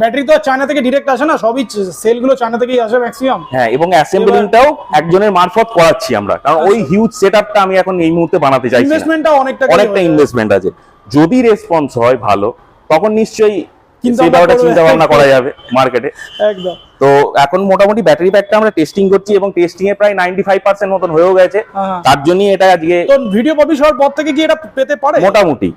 ব্যাটারি তো চায়না থেকে ডিরেক্ট আসে না সবই সেলগুলো চায়না থেকেই আসে ম্যাক্সিমাম হ্যাঁ এবং অ্যাসেম্বলিংটাও একজনের মারফত করাচ্ছি আমরা কারণ ওই আচ্ছা। হিউজ সেটআপটা আমি এখন এই মুহূর্তে বানাতে চাইছি। ইনভেস্টমেন্টটা অনেকটা অনেকটা ইনভেস্টমেন্ট আছে। যদি রেসপন্স হয় ভালো তখন নিশ্চয়ই সেই ভাবনা ব্যাপারটা চিন্তা ভাবনা করা যাবে মার্কেটে একদম। তো এখন মোটামুটি ব্যাটারি প্যাকটা আমরা টেস্টিং করছি এবং টেস্টিং এ প্রায় নাইনটি ফাইভ পার্সেন্ট মতন হয়েও গেছে। হ্যাঁ। তার জন্যই এটা আজকে তো ভিডিও পাবলিশ হওয়ার পর থেকে কি এটা পেতে পারে? মোটামুটি।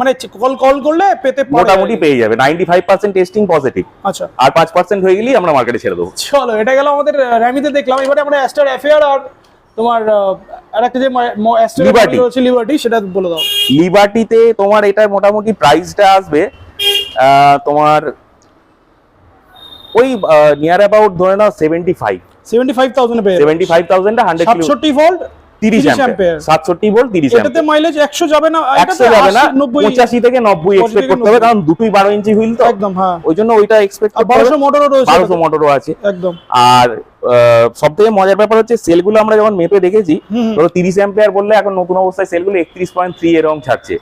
মানে কল কল করলে পেতে পারে? মোটামুটি পেয়ে যাবে। Ninety five percent testing positive আচ্ছা। আর পাঁচ পার্সেন্ট হয়ে গেলেই আমরা মার্কেটে ছেড়ে দেবো। চলো এটা গেল আমাদের র্যামিতে দেখলাম। এবারে আমরা অ্যাস্টার আর তোমার আরেকটা যে অ্যাস্টার লিবার্টি সেটা বলে দাও। লিবার্টিতে তোমার এটা মোটামুটি প্রাইসটা আসবে তোমার ওই নিয়ার অ্যাবাউট ধরে নাও seventy five seventy five thousand seventy five thousand hundred সাতষট্টি ভোল্ট 30 অ্যাম্পিয়ার ampere। সাতষট্টি ভোল্ট তিরিশ এটাতে মাইলেজ একশো যাবে না একশো যাবে না নব্বই পঁচাশি থেকে নব্বই পঁচাশি এক্সপেক্ট করতে হবে কারণ দুটোই বারো ইঞ্চি হুইল তো। একদম হ্যাঁ। ওই জন্য ওইটা এক্সপেক্ট আর করতে হবে। বারোশো মোটরও রয়েছে। মোটরও আছে। একদম। আর মজার ব্যাপার হচ্ছে সেলগুলো আমরা যখন মেপে দেখেছি। ধরো তিরিশ অ্যাম্পিয়ার বললে এখন নতুন অবস্থায় সেলগুলো একত্রিশ পয়েন্ট থ্রি এরকম ছাড়ছে।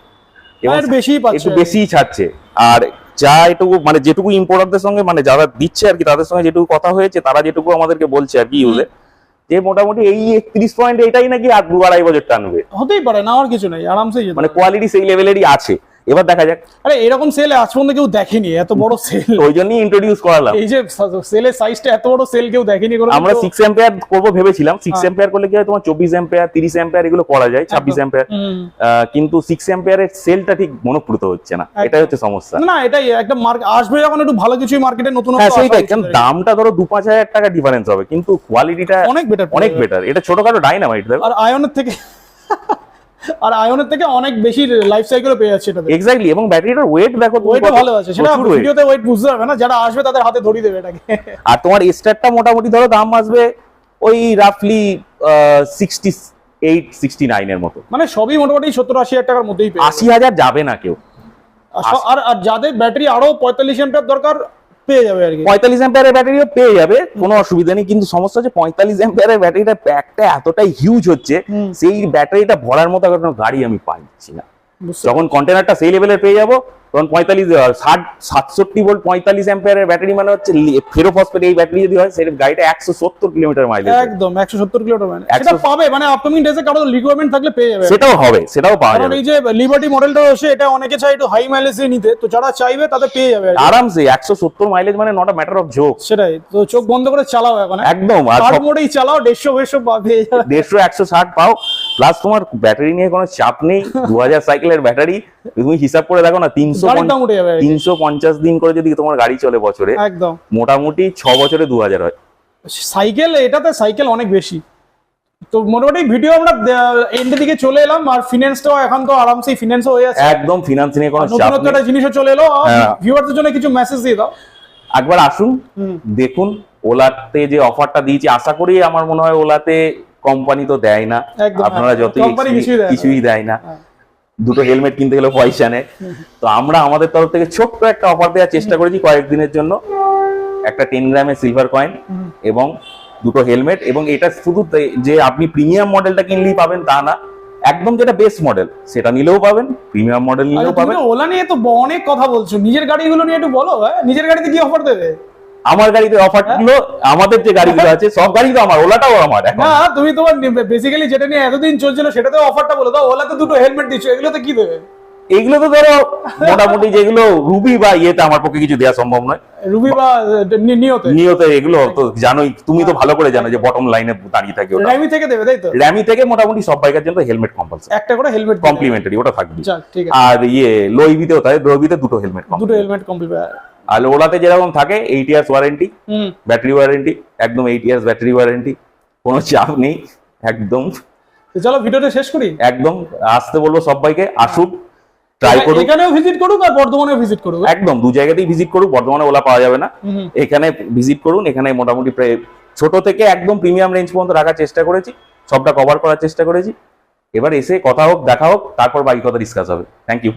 বেশিই পাচ্ছে। একটু বেশি ছাড়ছে। আর যা এটুকু মানে যেটুকু ইম্পোর্টারদের সঙ্গে মানে যারা দিচ্ছে আর কি তাদের সঙ্গে যেটুকু কথা হয়েছে তারা যেটুকু আমাদেরকে বলছে আর কি ইউজে যে মোটামুটি এই একত্রিশ পয়েন্ট এটাই নাকি আর দু আড়াই বছর টানবে। হতেই পারে না আর কিছু নেই আরামসে মানে কোয়ালিটি সেই লেভেলেরই আছে। এবার দেখা যাক। আরে এরকম সেল আজ পর্যন্ত কেউ দেখেনি এত বড় সেল ওই জন্যই ইন্ট্রোডিউস করালাম। এই যে সেলের সাইজটা এত বড় সেল কেউ দেখেনি কোনো আমরা সিক্স এম্পিয়ার করব ভেবেছিলাম। সিক্স হ্যাঁ। এম্পিয়ার করলে কি হয় তোমার চব্বিশ এম্পিয়ার তিরিশ এম্পিয়ার এগুলো করা যায় ছাব্বিশ এম্পিয়ার হুম। কিন্তু সিক্স এম্পিয়ারের সেলটা ঠিক মনোপ্রুত হচ্ছে না। এটাই হচ্ছে সমস্যা। না এটাই একটা মার্কেট আসবে যখন একটু ভালো কিছুই মার্কেটে নতুন হ্যাঁ সেইটাই। কারণ দামটা ধরো দু পাঁচ হাজার টাকা ডিফারেন্স হবে কিন্তু কোয়ালিটিটা অনেক বেটার অনেক বেটার এটা ছোটখাটো ডাইনামাইট দেখো। আর আয়নের থেকে আর আয়নের থেকে অনেক বেশি লাইফ সাইকেলও পেয়ে যাচ্ছে এটাতে। এক্স্যাক্টলি এবং ব্যাটারিটার ওয়েট দেখো কত- ভালো আছে সেটা ভিডিওতে ওয়েট বুঝতে হবে না যারা আসবে তাদের হাতে ধরিয়ে দেবে এটাকে। আর তোমার স্টারটা মোটামুটি ধরো দাম আসবে ওই রাফলি সিক্সটি এইট সিক্সটি নাইনের মতো। মানে সবই মোটামুটি সত্তর আশি হাজার টাকার মধ্যেই আশি হাজার যাবে না কেউ। আর আর আর যাদের ব্যাটারি আরও পঁয়তাল্লিশ এমপিয়ার দরকার পেয়ে যাবে আর কি। পঁয়তাল্লিশ অ্যাম্পিয়ারের ব্যাটারিও পেয়ে যাবে কোনো অসুবিধা নেই কিন্তু সমস্যা হচ্ছে পঁয়তাল্লিশ অ্যাম্পিয়ারের ব্যাটারিটা প্যাকটা এতটাই হিউজ হচ্ছে সেই ব্যাটারিটা ভরার মতো কোনো গাড়ি আমি পাচ্ছি না। যখন কন্টেনারটা সেই লেভেলের পেয়ে যাব তখন পঁয়তাল্লিশ ষাট সাতষট্টি ভোল্ট পঁয়তাল্লিশ অ্যাম্পিয়ারের ব্যাটারি মানে হচ্ছে ফেরোফসফেট এই ব্যাটারি যদি হয় সেই গাড়িটা একশো সত্তর কিলোমিটার মাইলেজ একদম একশো সত্তর কিলোমিটার মানে 100 সেটা পাবে মানে আপকামিং ডেজে কারও রিকোয়ারমেন্ট থাকলে পেয়ে যাবে। সেটাও হবে সেটাও পাওয়া যাবে। এই যে লিবার্টি মডেলটা রয়েছে এটা অনেকে চাই একটু হাই মাইলেজ নিতে তো যারা চাইবে তাদের পেয়ে যাবে আরামসে একশো সত্তর মাইলেজ মানে নট ম্যাটার অফ জোক সেটাই তো চোখ বন্ধ করে চালাও এখন হ্যাঁ? একদম আর মোডেই চালাও দেড়শো পেয়ে যাবে। দেড়শো একশো ষাট পাও। প্লাস তোমার ব্যাটারি নিয়ে কোনো চাপ নেই দু হাজার সাইকেলের ব্যাটারি তুমি হিসাব করে দেখো না তিনশো। তিনশো পঞ্চাশ দিন করে যদি তোমার গাড়ি চলে বছরে একদম। মোটামুটি ছ বছরে দু হাজার হয়। সাইকেল এটাতে সাইকেল অনেক বেশি। তো মোটামুটি ভিডিও আমরা এন্ডের দিকে চলে এলাম আর ফিনান্সটাও এখন তো আরামসে ফিনান্সও হয়ে যাচ্ছে একদম ফিনান্স নিয়ে কোনো চাপ নেই। একটা জিনিসও চলে এলো হ্যাঁ। ভিউয়ারদের জন্য কিছু মেসেজ দিয়ে দাও। একবার আসুন দেখুন ওলাতে যে অফারটা দিয়েছি আশা করি আমার মনে হয় ওলাতে কোম্পানি তো দেয় না। আপনারা হ্যাঁ। যতই কিছুই দেয় না। দুটো হেলমেট কিনতে গেলে পয়সা নেয়। তো আমরা আমাদের তরফ থেকে ছোট্ট একটা অফার দেওয়ার চেষ্টা করেছি কয়েকদিনের জন্য। একটা টেন গ্রামের সিলভার কয়েন এবং দুটো হেলমেট এবং এটা শুধু যে আপনি প্রিমিয়াম মডেলটা কিনলেই পাবেন তা না একদম যেটা বেস্ট মডেল সেটা নিলেও পাবেন প্রিমিয়াম মডেল নিলেও পাবেন। ওলা নিয়ে তো অনেক কথা বলছো। নিজের গাড়িগুলো নিয়ে একটু বলো হ্যাঁ? নিজের গাড়িতে কি অফার দেবে? আমার গাড়িতে অফারগুলো আমাদের যে গাড়িগুলো আছে সব গাড়ি তো আমার ওলাটাও আমার না তুমি তোমার বেসিক্যালি যেটা নিয়ে এতদিন চলছিল সেটাতে অফারটা বলো দাও ওলাতে দুটো হেলমেট দিচ্ছ এগুলোতে কি দেবে? এইগুলো তো ধরো মোটামুটি যেগুলো রুবি বা ইয়েতে আমার পক্ষে কিছু দেওয়া সম্ভব নয়। রুবি বা নিয়তে? নিয়ত এগুলো তো জানোই তুমি তো ভালো করে জানো যে বটম লাইনে দাঁড়িয়ে থাকে ওটা। র্যামি থেকে দেবে তাই তো? র্যামি থেকে মোটামুটি সব বাইকের জন্য হেলমেট কম্পালসারি একটা করে হেলমেট কমপ্লিমেন্টারি ওটা থাকবে আর ইয়ে লোইবিতেও তাই লোইবিতে দুটো হেলমেট দুটো হেলমেট কমপ্লিট আর ওলাতে যেরকম থাকে এইট ইয়ার্স ওয়ারেন্টি হুম। ব্যাটারি ওয়ারেন্টি একদম এইট ইয়ার্স ব্যাটারি ওয়ারেন্টি কোনো চাপ নেই একদম। চলো ভিডিওটা শেষ করি। একদম আসতে বলব সবাইকে আসুক ট্রাই করুক। এখানেও ভিজিট করুক আর বর্ধমানেও ভিজিট করুক। একদম দু জায়গাতেই ভিজিট করুক বর্ধমানে ওলা পাওয়া যাবে না। এখানে ভিজিট করুন এখানে মোটামুটি প্রায় ছোট থেকে একদম প্রিমিয়াম রেঞ্জ পর্যন্ত রাখার চেষ্টা করেছি সবটা কভার করার চেষ্টা করেছি। এবার এসে কথা হোক দেখা হোক তারপর বাকি কথা ডিসকাস হবে। Thank you